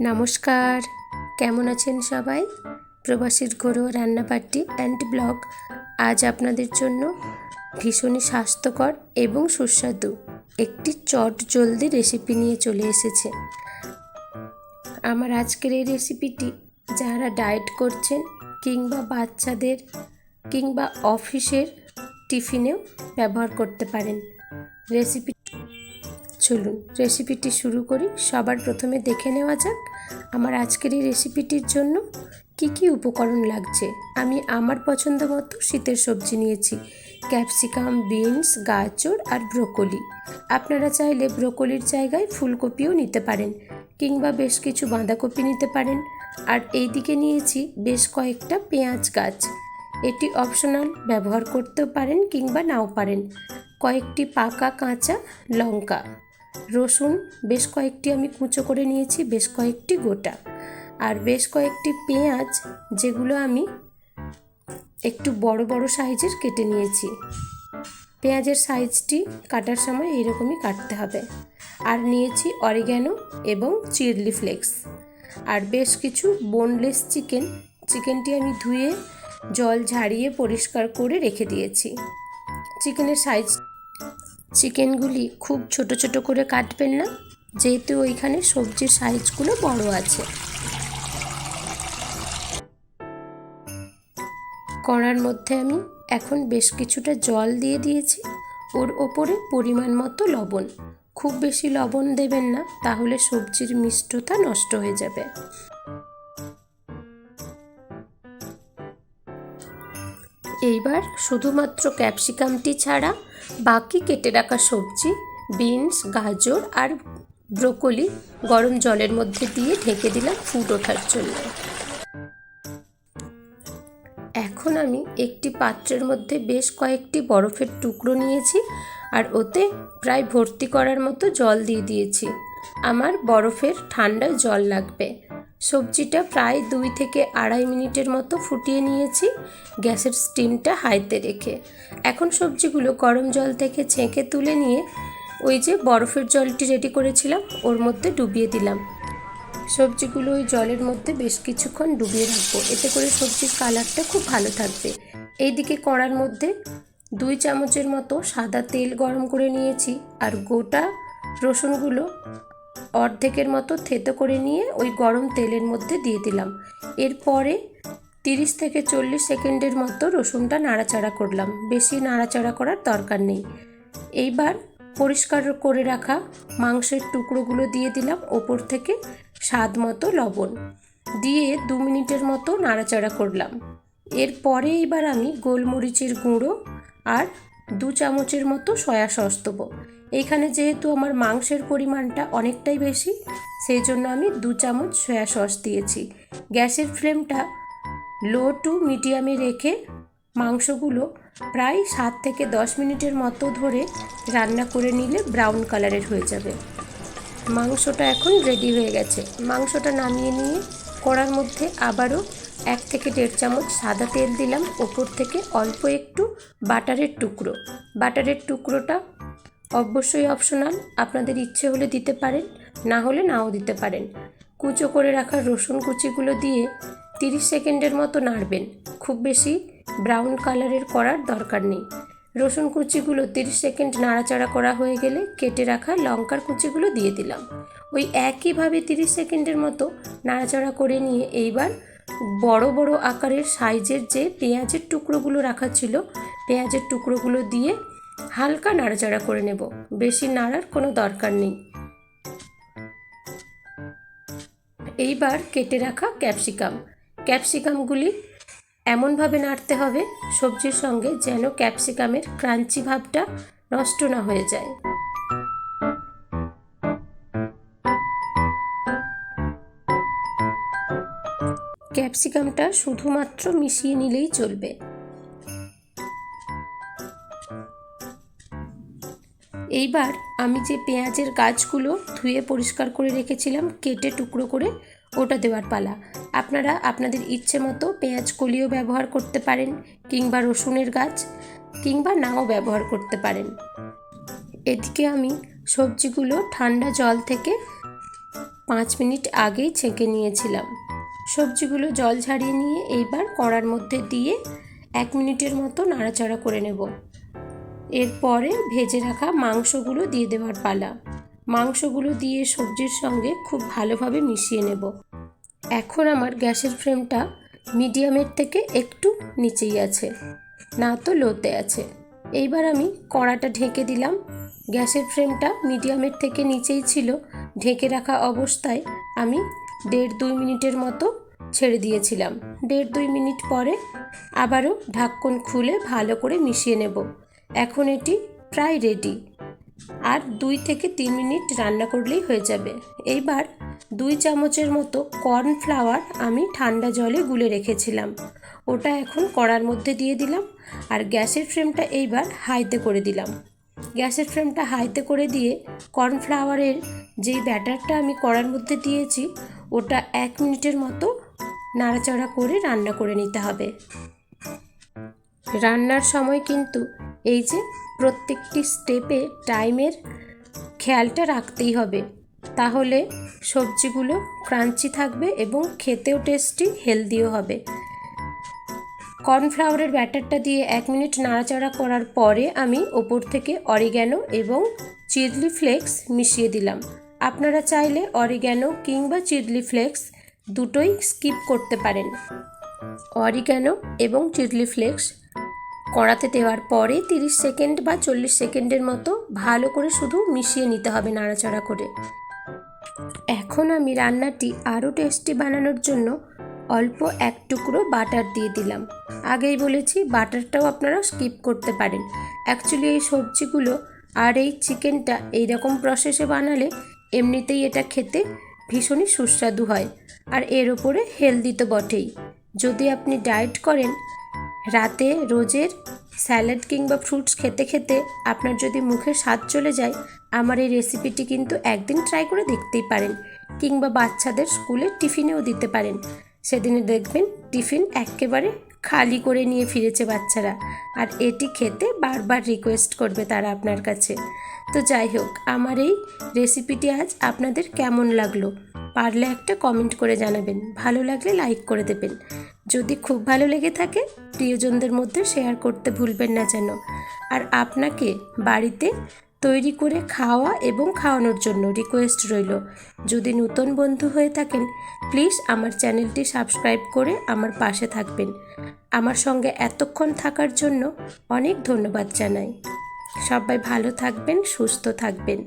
নমস্কার। কেমন আছেন সবাই? প্রবাসীর ঘরোয়া রান্নাবাটি অ্যান্ড ব্লগ আজ আপনাদের জন্য ভীষণই স্বাস্থ্যকর এবং সুস্বাদু একটি চট জলদি রেসিপি নিয়ে চলে এসেছে। আমার আজকের এই রেসিপিটি যারা ডায়েট করছেন কিংবা বাচ্চাদের কিংবা অফিসের টিফিনেও ব্যবহার করতে পারেন। রেসিপি চলুন রেসিপিটি শুরু করি। সবার প্রথমে দেখে নেওয়া যাক আমার আজকের এই রেসিপিটির জন্য কি কি উপকরণ লাগছে। আমি আমার পছন্দ মতো শীতের সবজি নিয়েছি, ক্যাপসিকাম, বিনস, গাজর আর ব্রোকলি। আপনারা চাইলে ব্রোকলির জায়গায় ফুলকপিও নিতে পারেন কিংবা বেশ কিছু বাঁধাকপি নিতে পারেন। আর এই দিকে নিয়েছি বেশ কয়েকটা পেঁয়াজ গাছ। এটি অপশনাল, ব্যবহার করতেও পারেন কিংবা নাও পারেন। কয়েকটি পাকা কাঁচা লঙ্কা। রসুন বেশ কয়েকটি আমি কুচো করে নিয়েছি, বেশ কয়েকটি গোটা। আর বেশ কয়েকটি পেঁয়াজ, যেগুলো আমি একটু বড় বড় সাইজের কেটে নিয়েছি। পেঁয়াজের সাইজটি কাটার সময় এইরকমই কাটতে হবে। আর নিয়েছি অরিগ্যানো এবং চিরলি ফ্লেক্স। আর বেশ কিছু বোনলেস চিকেন, চিকেনটি আমি ধুয়ে জল ঝাড়িয়ে পরিষ্কার করে রেখে দিয়েছি। চিকেনের সাইজ চিকেনগুলি খুব ছোট ছোট করে কাটবেন না, যেহেতু ওইখানে সবজির সাইজগুলো বড় আছে। কড়ার মধ্যে আমি এখন বেশ কিছুটা জল দিয়ে দিয়েছি। ওর ওপরে পরিমাণ মতো লবণ। খুব বেশি লবণ দেবেন না, তাহলে সবজির মিষ্টতা নষ্ট হয়ে যাবে। এইবার শুধুমাত্র ক্যাপসিকামটি ছাড়া বাকি কেটে রাখা সবজি, বিনস, গাজর আর ব্রোকলি গরম জলের মধ্যে দিয়ে ঢেকে দিলাম ফুট ওঠার জন্য। এখন আমি একটি পাত্রের মধ্যে বেশ কয়েকটি বরফের টুকরো নিয়েছি আর ওতে প্রায় ভর্তি করার মতো জল দিয়ে দিয়েছি। আমার বরফের ঠান্ডা জল লাগবে। সবজিটা প্রায় দুই থেকে আড়াই মিনিটের মতো ফুটিয়ে নিয়েছি। গ্যাসের স্টিমটা হাইতে রেখে। এখন সবজিগুলো গরম জল থেকে ছেঁকে তুলে নিয়ে ওই যে বরফের জলটি রেডি করেছিলাম, ওর মধ্যে ডুবিয়ে দিলাম। সবজিগুলো ওই জলের মধ্যে বেশ কিছুক্ষণ ডুবিয়ে রাখব। এতে করে সবজির কালারটা খুব ভালো থাকবে। এইদিকে কড়ার মধ্যে দুই চামচের মতো সাদা তেল গরম করে নিয়েছি আর গোটা রসুনগুলো অর্ধেকের মতো থেতো করে নিয়ে ওই গরম তেলের মধ্যে দিয়ে দিলাম। এরপরে তিরিশ থেকে চল্লিশ সেকেন্ডের মতো রসুনটা নাড়াচাড়া করলাম। বেশি নাড়াচাড়া করার দরকার নেই। এইবার পরিষ্কার করে রাখা মাংসের টুকরোগুলো দিয়ে দিলাম ওপর থেকে স্বাদ মতো লবণ। দিয়ে দু মিনিটের মতো নাড়াচাড়া করলাম। এরপরে এবার আমি গোলমরিচের গুঁড়ো আর দু চামচের মতো সয়া সস দেবো। এইখানে যেহেতু আমার মাংসের পরিমাণটা অনেকটাই বেশি, সেই জন্য আমি দু চামচ সয়া সস দিয়েছি। গ্যাসের ফ্লেমটা লো টু মিডিয়ামে রেখে মাংসগুলো প্রায় সাত থেকে দশ মিনিটের মতো ধরে রান্না করে নিলে ব্রাউন কালারের হয়ে যাবে। মাংসটা এখন রেডি হয়ে গেছে। মাংসটা নামিয়ে নিয়ে কড়ার মধ্যে আবারও এক থেকে দেড় চামচ সাদা তেল দিলাম। ওপর থেকে অল্প একটু বাটারের টুকরো। বাটারের টুকরোটা অবশ্যই অপশনাল, আপনাদের ইচ্ছে হলে দিতে পারেন, না হলে নাও দিতে পারেন। কুচো করে রাখা রসুন কুচিগুলো দিয়ে তিরিশ সেকেন্ডের মতো নাড়বেন। খুব বেশি ব্রাউন কালারের করার দরকার নেই। রসুন কুচিগুলো তিরিশ সেকেন্ড নাড়াচাড়া করা হয়ে গেলে কেটে রাখা লঙ্কার কুচিগুলো দিয়ে দিলাম। ওই একইভাবে তিরিশ সেকেন্ডের মতো নাড়াচাড়া করে নিয়ে এইবার বড় বড় আকারের সাইজের যে পেঁয়াজের টুকরোগুলো রাখা ছিল, পেঁয়াজের টুকরোগুলো দিয়ে হালকা নাড়াচাড়া করে নেব। বেশি নাড়ার কোনো দরকার নেই। এইবার কেটে রাখা ক্যাপসিকাম। ক্যাপসিকামগুলি এমনভাবে নাড়তে হবে, সবজির সঙ্গে যেন ক্যাপসিকামের ক্রাঞ্চি ভাবটা নষ্ট না হয়ে যায়। ক্যাপসিকামটা শুধুমাত্র মিশিয়ে নিলেই চলবে। এইবার আমি যে পেঁয়াজের গাছগুলো ধুয়ে পরিষ্কার করে রেখেছিলাম, কেটে টুকরো করে ওটা দেওয়ার পালা। আপনারা আপনাদের ইচ্ছে মতো পেঁয়াজ কলিও ব্যবহার করতে পারেন, কিংবা রসুনের গাছ, কিংবা নাও ব্যবহার করতে পারেন। এদিকে আমি সবজিগুলো ঠান্ডা জল থেকে পাঁচ মিনিট আগেই ছেঁকে নিয়েছিলাম। সবজিগুলো জল ঝাড়িয়ে নিয়ে এইবার কড়ার মধ্যে দিয়ে এক মিনিটের মতো নাড়াচাড়া করে নেব। এরপরে ভেজে রাখা মাংসগুলো দিয়ে দেওয়ার পালা। মাংসগুলো দিয়ে সবজির সঙ্গে খুব ভালোভাবে মিশিয়ে নেব। এখন আমার গ্যাসের ফ্লেমটা মিডিয়ামের থেকে একটু নিচেই আছে, না তো লোতে আছে। এইবার আমি কড়াটা ঢেকে দিলাম। গ্যাসের ফ্লেমটা মিডিয়ামের থেকে নিচেই ছিল। ঢেকে রাখা অবস্থায় আমি দেড় দুই মিনিটের মতো ছেড়ে দিয়েছিলাম। দেড় দুই মিনিট পরে আবারও ঢাক্কন খুলে ভালো করে মিশিয়ে নেব। এখন এটি প্রায় রেডি আর দুই থেকে তিন মিনিট রান্না করলেই হয়ে যাবে। এইবার দুই চামচের মতো কর্নফ্লাওয়ার আমি ঠান্ডা জলে গুলে রেখেছিলাম। ওটা এখন কড়ার মধ্যে দিয়ে দিলাম আর গ্যাসের ফ্লেমটা এইবার হাইতে করে দিলাম। গ্যাসের ফ্লেমটা হাইতে করে দিয়ে কর্নফ্লাওয়ারের যেই ব্যাটারটা আমি কড়ার মধ্যে দিয়েছি, ওটা এক মিনিটের মতো নাড়াচাড়া করে রান্না করে নিতে হবে। রান্নার সময় কিন্তু এই যে প্রত্যেকটি স্টেপে টাইমের খেয়ালটা রাখতেই হবে। তাহলে সবজিগুলো ক্রাঞ্চি থাকবে এবং খেতেও টেস্টি হেলদিও হবে। কর্নফ্লাওয়ারের ব্যাটারটা দিয়ে এক মিনিট নাড়াচাড়া করার পরে আমি ওপর থেকে অরিগ্যানো এবং চিলি ফ্লেক্স মিশিয়ে দিলাম। আপনারা চাইলে অরিগ্যানো কিংবা চিলি ফ্লেক্স দুটোই স্কিপ করতে পারেন। অরিগ্যানো এবং চিডলি ফ্লেক্স কড়াতে দেওয়ার পরে তিরিশ সেকেন্ড বা চল্লিশ সেকেন্ডের মতো ভালো করে শুধু মিশিয়ে নিতে হবে নাড়াচাড়া করে। এখন আমি রান্নাটি আরও টেস্টি বানানোর জন্য অল্প এক টুকরো বাটার দিয়ে দিলাম। আগেই বলেছি, বাটারটাও আপনারা স্কিপ করতে পারেন। অ্যাকচুয়ালি এই সবজিগুলো আর এই চিকেনটা এইরকম প্রসেসে বানালে এমনিতেই এটা খেতে ভীষণই সুস্বাদু হয়। আর এর ওপরে হেলদি তো বটেই। যদি আপনি ডায়েট করেন রাতে রোজের স্যালাড কিংবা ফ্রুটস খেতে খেতে আপনার যদি মুখে স্বাদ চলে যায়, আমার এই রেসিপিটি কিন্তু একদিন ট্রাই করে দেখতেই পারেন কিংবা বাচ্চাদের স্কুলে টিফিনেও দিতে পারেন। সেদিনে দেখবেন টিফিন একেবারে খালি করে নিয়ে ফিরেছে বাচ্চারা আর এটি খেতে বারবার রিকোয়েস্ট করবে তারা আপনার কাছে। তো যাই হোক, আমার এই রেসিপিটি আজ আপনাদের কেমন লাগল? পারলে একটা কমেন্ট করে জানাবেন। ভালো লাগলে লাইক করে দেবেন। যদি খুব ভালো লেগে থাকে, প্রিয়জনদের মধ্যে শেয়ার করতে ভুলবেন না যেন। আর আপনাকে বাড়িতে তৈরি করে খাওয়া এবং খাওয়ানোর জন্য রিকোয়েস্ট রইল। যদি নতুন বন্ধু হয়ে থাকেন প্লিজ আমার চ্যানেলটি সাবস্ক্রাইব করে আমার পাশে থাকবেন। আমার সঙ্গে এতক্ষণ থাকার জন্য অনেক ধন্যবাদ জানাই। সবাই ভালো থাকবেন, সুস্থ থাকবেন।